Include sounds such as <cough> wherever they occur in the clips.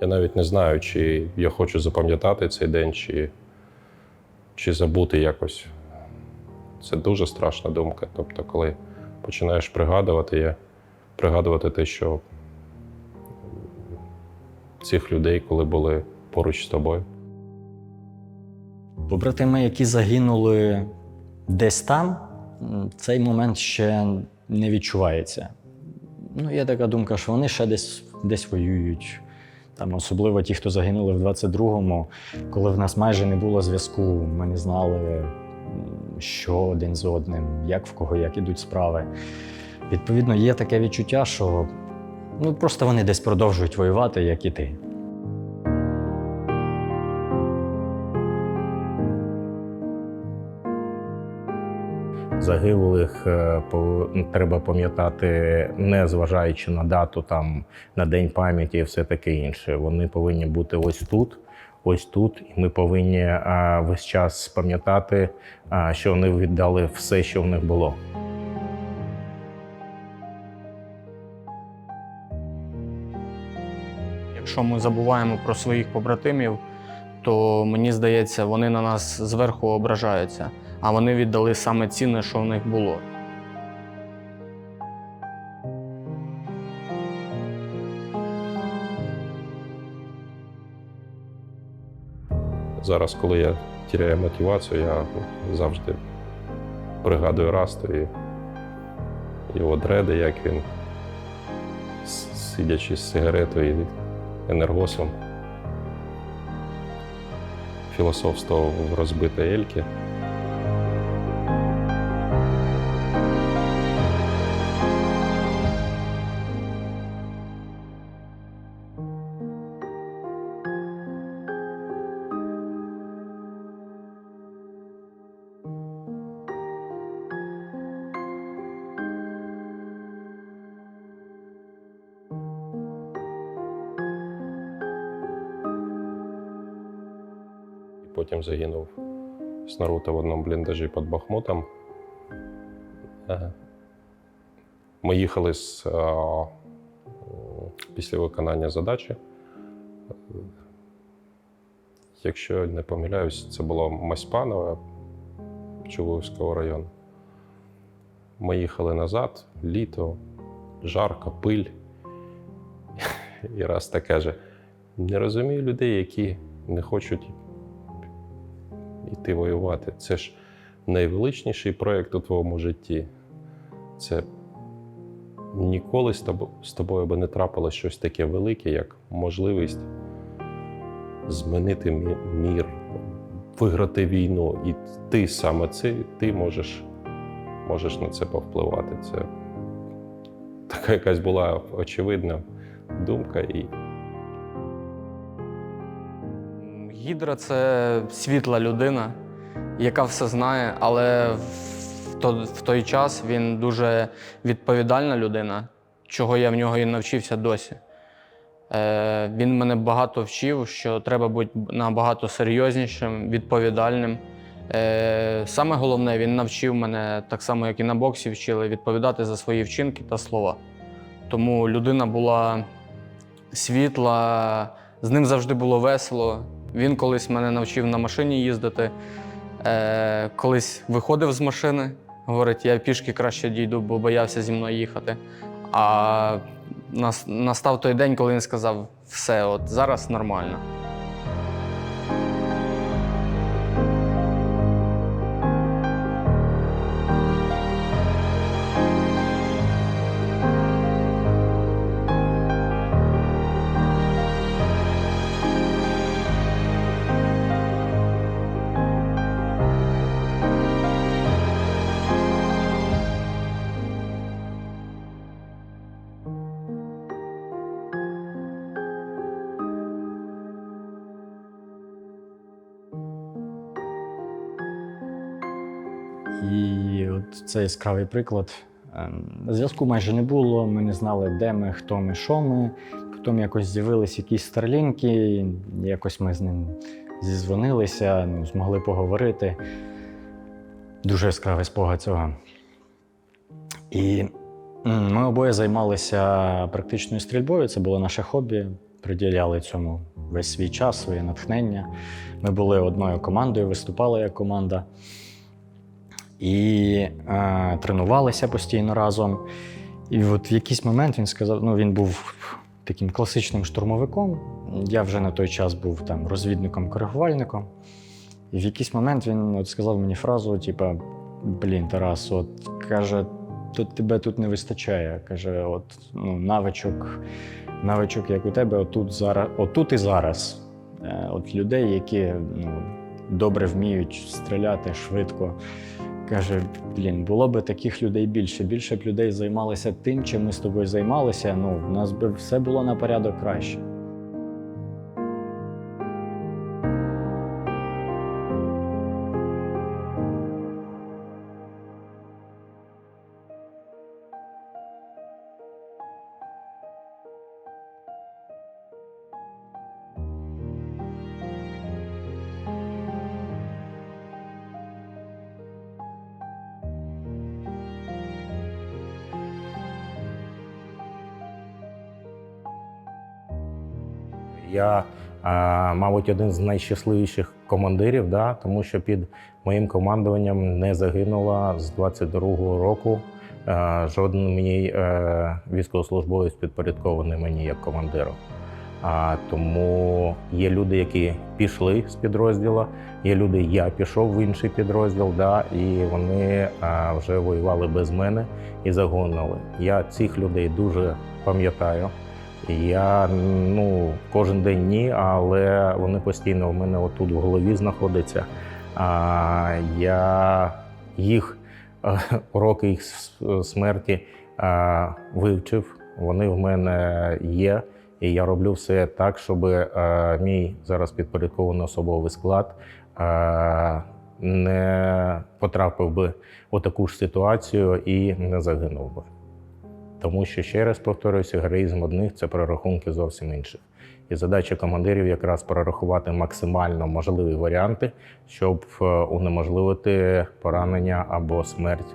Я навіть не знаю, чи я хочу запам'ятати цей день, чи, чи забути якось. Це дуже страшна думка. Тобто, коли починаєш пригадувати, я пригадувати те, що цих людей, коли були поруч з тобою. Побратими, які загинули десь там, цей момент ще не відчувається. Ну, є така думка, що вони ще десь, десь воюють. Там, особливо ті, хто загинули в 22-му, коли в нас майже не було зв'язку, ми не знали, що один з одним, як в кого як ідуть справи. Відповідно, є таке відчуття, що ну, просто вони десь продовжують воювати, як і ти. Загиблих е, треба пам'ятати, не зважаючи на дату, там на день пам'яті і все таке інше. Вони повинні бути ось тут, ось тут, і ми повинні а, весь час пам'ятати, а, що вони віддали все, що в них було. Якщо ми забуваємо про своїх побратимів, то мені здається, вони на нас зверху ображаються, а вони віддали саме цінне, що в них було. Зараз, коли я тіряю мотивацію, я завжди пригадую Расту і його дреди, як він, сидячи з сигаретою і енергосом, філософствував в розбитій Ельки. Потім загинув з Наруто в одному бліндажі під Бахмутом. Е, Ми їхали з, а, після виконання задачі. Е, Якщо не помиляюсь, це було Маспанове Чугуївського району. Ми їхали назад, літо, жарко, пиль. <laughs> І раз та каже: не розумію людей, які не хочуть йти воювати. Це ж найвеличніший проєкт у твоєму житті. Це ніколи з тобою, би не трапилось щось таке велике, як можливість змінити мі- мір, виграти війну. І ти саме це, ти можеш, можеш на це повпливати. Це така якась була очевидна думка. І Гідра це світла людина, яка все знає, але в той час він дуже відповідальна людина, чого я в нього і навчився досі. Е, Він мене багато вчив, що треба бути набагато серйознішим, відповідальним. Е, Саме головне, він навчив мене так само, як і на боксі вчили, відповідати за свої вчинки та слова. Тому людина була світла, з ним завжди було весело. Він колись мене навчив на машині їздити. Е, колись виходив з машини, говорить, я пішки краще дійду, бо боявся зі мною їхати. А настав той день, коли він сказав: все, от зараз нормально. І от це яскравий приклад. Ем, Зв'язку майже не було, ми не знали, де ми, хто ми, що ми. Потім якось з'явились якісь старлінки, якось ми з ним зізвонилися, ну, змогли поговорити. Дуже яскравий спогад цього. І ми обоє займалися практичною стрільбою, це було наше хобі. приділяли цьому весь свій час, своє натхнення. Ми були одною командою, виступали як команда і е, тренувалися постійно разом. І от в якийсь момент він сказав: ну він був таким класичним штурмовиком. Я вже на той час був там розвідником-коригувальником. І в якийсь момент він от сказав мені фразу: типа, блін, Тарас, от каже, тут тебе тут не вистачає. Каже, от ну, навичок, навичок, як у тебе, отут зараз, отут і зараз. Е, От людей, які ну, добре вміють стріляти швидко. Каже: блін, було би таких людей більше. Більше б людей займалися тим, чим ми з тобою займалися. Ну, в нас би все було на порядок краще. Я, мабуть, один з найщасливіших командирів, да, тому що під моїм командуванням не загинула з 22-го року е, жоден мій е, військовослужбовець підпорядкований мені як командиру. А, тому є люди, які пішли з підрозділу, є люди, я пішов в інший підрозділ, да, і вони а, вже воювали без мене і загонили. Я цих людей дуже пам'ятаю. Я ну кожен день ні, але вони постійно в мене отут в голові знаходяться. А, я їх е, уроки їх смерті е, вивчив. Вони в мене є. І я роблю все так, щоб е, мій зараз підпорядкований особовий склад е, не потрапив би у таку ж ситуацію і не загинув би. Тому що, ще раз повторююся, героїзм одних це прорахунки зовсім інших. І задача командирів якраз прорахувати максимально можливі варіанти, щоб е, унеможливити поранення або смерть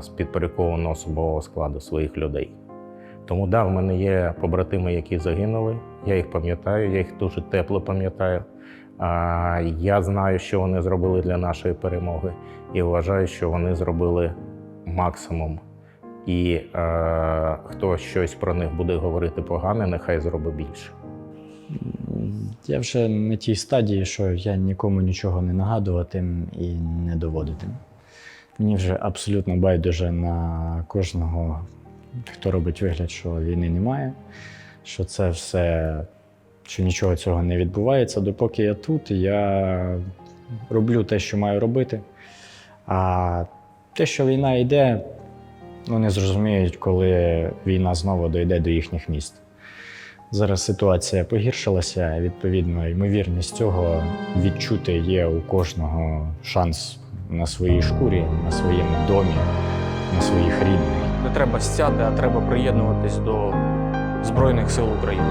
з підпорядкованого особового складу своїх людей. Тому да, в мене є побратими, які загинули. Я їх пам'ятаю, я їх дуже тепло пам'ятаю. А, Я знаю, що вони зробили для нашої перемоги, і вважаю, що вони зробили максимум. І е, хто щось про них буде говорити погане, нехай зробить більше. Я вже на тій стадії, що я нікому нічого не нагадуватим і не доводитим. Мені вже абсолютно байдуже на кожного, хто робить вигляд, що війни немає, що це все, що нічого цього не відбувається. Допоки я тут, я роблю те, що маю робити. А те, що війна йде, вони зрозуміють, коли війна знову дойде до їхніх міст. Зараз ситуація погіршилася, відповідно, ймовірність цього відчути є у кожного шанс на своїй шкурі, на своєму домі, на своїх рідних. Не треба стяти, а треба приєднуватись до Збройних сил України.